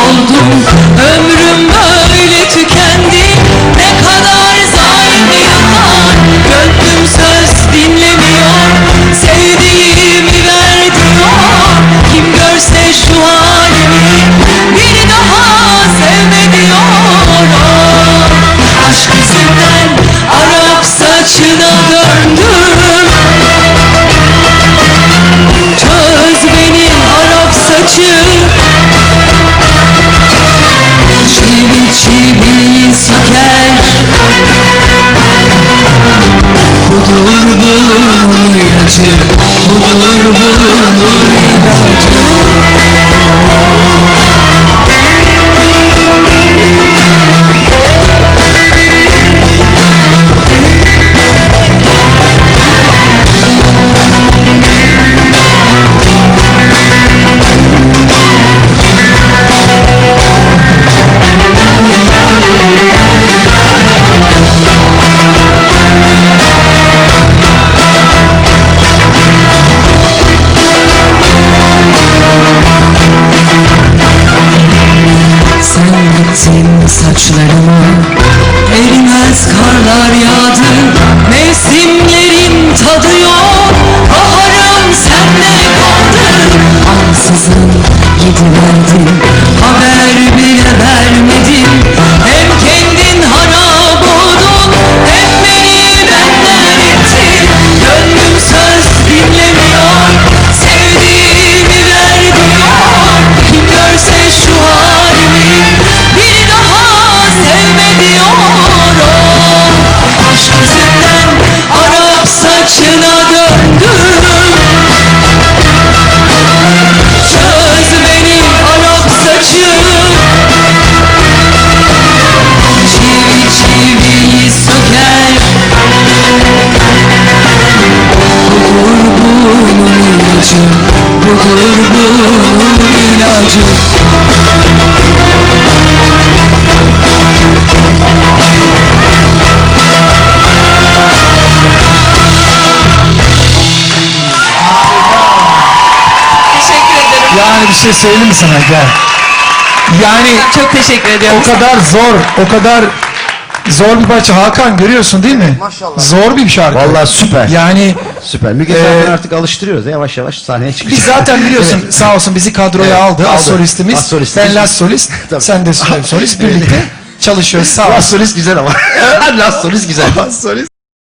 বন্ধু Budur bulur ilacı Budur Sen gittin saçlarıma. Erimez karlar yağdı. Mevsimlerin sevme diyorum Aşk yüzünden Arap saçına Yani bir şey söyleyeyim mi sana gel. Yani Çok teşekkür ediyorum. o kadar zor, o kadar zor bir parça. Hakan görüyorsun değil mi? Maşallah. Zor bir şarkı. Vallahi süper. Yani Süper. Müge Ee, artık alıştırıyoruz ya, yavaş yavaş sahneye çıkacak. biz zaten biliyorsun sağ olsun bizi kadroya Evet, aldı. Az aldı. solistimiz. Az solistimiz. Ben las solist. Tabii. sen de sol- solist. Birlikte çalışıyoruz sağ Last olsun. solist güzel ama. Last solist güzel. Las solist.